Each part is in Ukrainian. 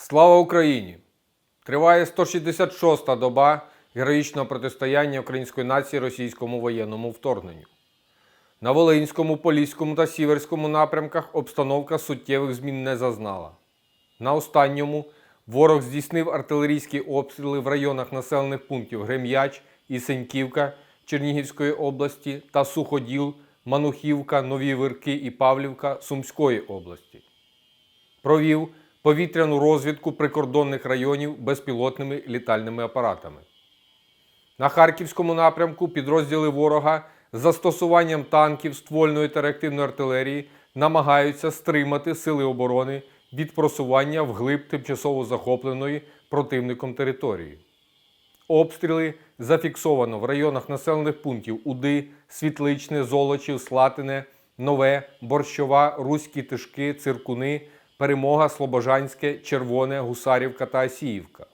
Слава Україні! Триває 166-та доба героїчного протистояння української нації російському воєнному вторгненню. На Волинському, Поліському та Сіверському напрямках обстановка суттєвих змін не зазнала. На останньому ворог здійснив артилерійські обстріли в районах населених пунктів Грем'яч і Сеньківка Чернігівської області та Суходіл, Манухівка, Нові Вирки і Павлівка Сумської області провів повітряну розвідку прикордонних районів безпілотними літальними апаратами. На Харківському напрямку підрозділи ворога з застосуванням танків, ствольної та реактивної артилерії намагаються стримати сили оборони від просування вглиб тимчасово захопленої противником території. Обстріли зафіксовано в районах населених пунктів Уди, Світличне, Золочів, Слатине, Нове, Борщова, Руські Тишки, Циркуни, Перемога, Слобожанське, Червоне, Гусарівка та Асіївка.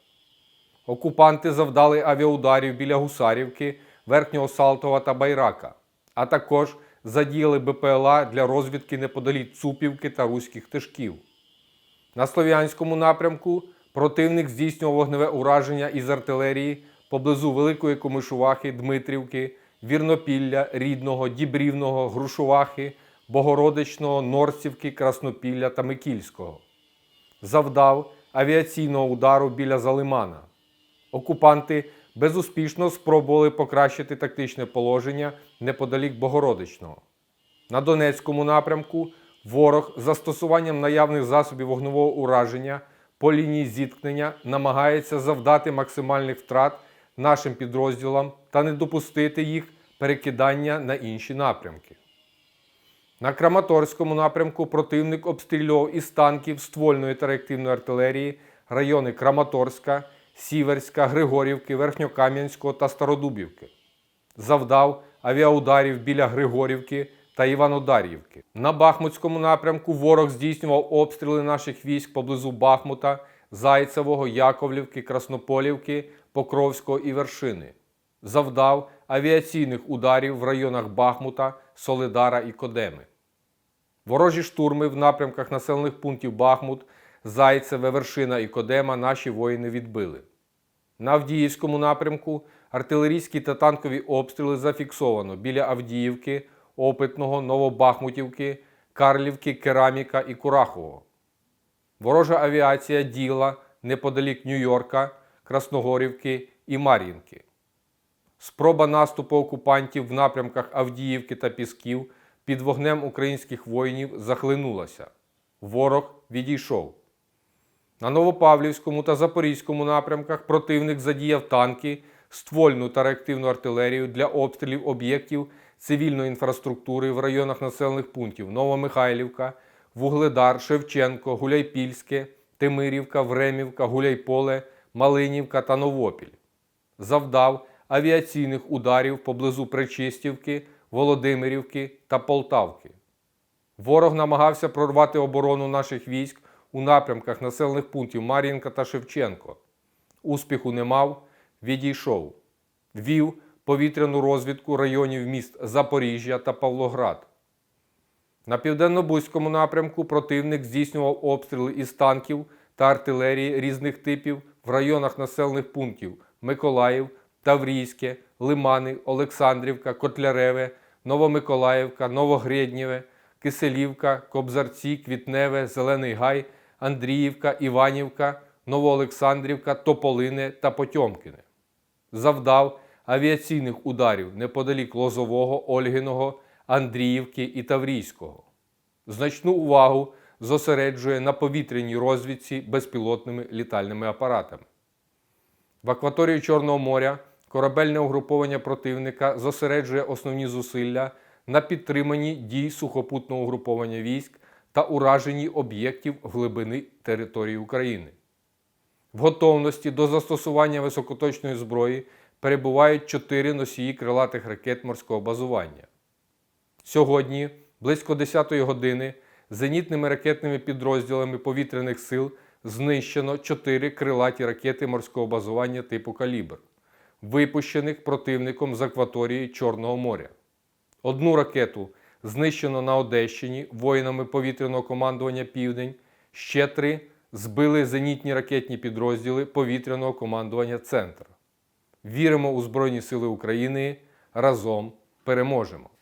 Окупанти завдали авіаударів біля Гусарівки, Верхнього Салтова та Байрака, а також задіяли БПЛА для розвідки неподалік Цупівки та Руських Тишків. На Слов'янському напрямку противник здійснював вогневе ураження із артилерії поблизу Великої Комишувахи, Дмитрівки, Вірнопілля, Рідного, Дібрівного, Грушувахи, Богородичного, Норцівки, Краснопілля та Микільського. Завдав авіаційного удару біля Залимана. Окупанти безуспішно спробували покращити тактичне положення неподалік Богородичного. На Донецькому напрямку ворог застосуванням наявних засобів вогневого ураження по лінії зіткнення намагається завдати максимальних втрат нашим підрозділам та не допустити їх перекидання на інші напрямки. На Краматорському напрямку противник обстрілював із танків ствольної та реактивної артилерії райони Краматорська, Сіверська, Григорівки, Верхньокам'янського та Стародубівки. Завдав авіаударів біля Григорівки та Іванодарівки. На Бахмутському напрямку ворог здійснював обстріли наших військ поблизу Бахмута, Зайцевого, Яковлівки, Краснополівки, Покровського і Вершини. Завдав авіаційних ударів в районах Бахмута, Солидара і Кодеми. Ворожі штурми в напрямках населених пунктів Бахмут, Зайцеве, Вершина і Кодема наші воїни відбили. На Авдіївському напрямку артилерійські та танкові обстріли зафіксовано біля Авдіївки, Опитного, Новобахмутівки, Карлівки, Кераміка і Курахового. Ворожа авіація діла неподалік Нью-Йорка, Красногорівки і Мар'їнки. Спроба наступу окупантів в напрямках Авдіївки та Пісків під вогнем українських воїнів захлинулася. Ворог відійшов. На Новопавлівському та Запорізькому напрямках противник задіяв танки, ствольну та реактивну артилерію для обстрілів об'єктів цивільної інфраструктури в районах населених пунктів Новомихайлівка, Вугледар, Шевченко, Гуляйпільське, Тимирівка, Времівка, Гуляйполе, Малинівка та Новопіль. Завдав авіаційних ударів поблизу Пречистівки, Володимирівки та Полтавки. Ворог намагався прорвати оборону наших військ у напрямках населених пунктів Мар'їнка та Шевченко. Успіху не мав, відійшов. Вів повітряну розвідку районів міст Запоріжжя та Павлоград. На південно-бузькому напрямку противник здійснював обстріли із танків та артилерії різних типів в районах населених пунктів Миколаїв, Таврійське, Лимани, Олександрівка, Котляреве, Новомиколаївка, Новогрєднєве, Киселівка, Кобзарці, Квітневе, Зелений Гай, Андріївка, Іванівка, Новоолександрівка, Тополине та Потьомкине. Завдав авіаційних ударів неподалік Лозового, Ольгиного, Андріївки і Таврійського. Значну увагу зосереджує на повітряній розвідці безпілотними літальними апаратами. В акваторії Чорного моря корабельне угруповання противника зосереджує основні зусилля на підтриманні дій сухопутного угруповання військ та ураженні об'єктів глибини території України. В готовності до застосування високоточної зброї перебувають чотири носії крилатих ракет морського базування. Сьогодні, близько 10-ї години, зенітними ракетними підрозділами повітряних сил знищено чотири крилаті ракети морського базування типу Калібр, випущених противником з акваторії Чорного моря. Одну ракету знищено на Одещині воїнами повітряного командування Південь, ще три збили зенітні ракетні підрозділи повітряного командування Центр. Віримо у Збройні Сили України. Разом переможемо!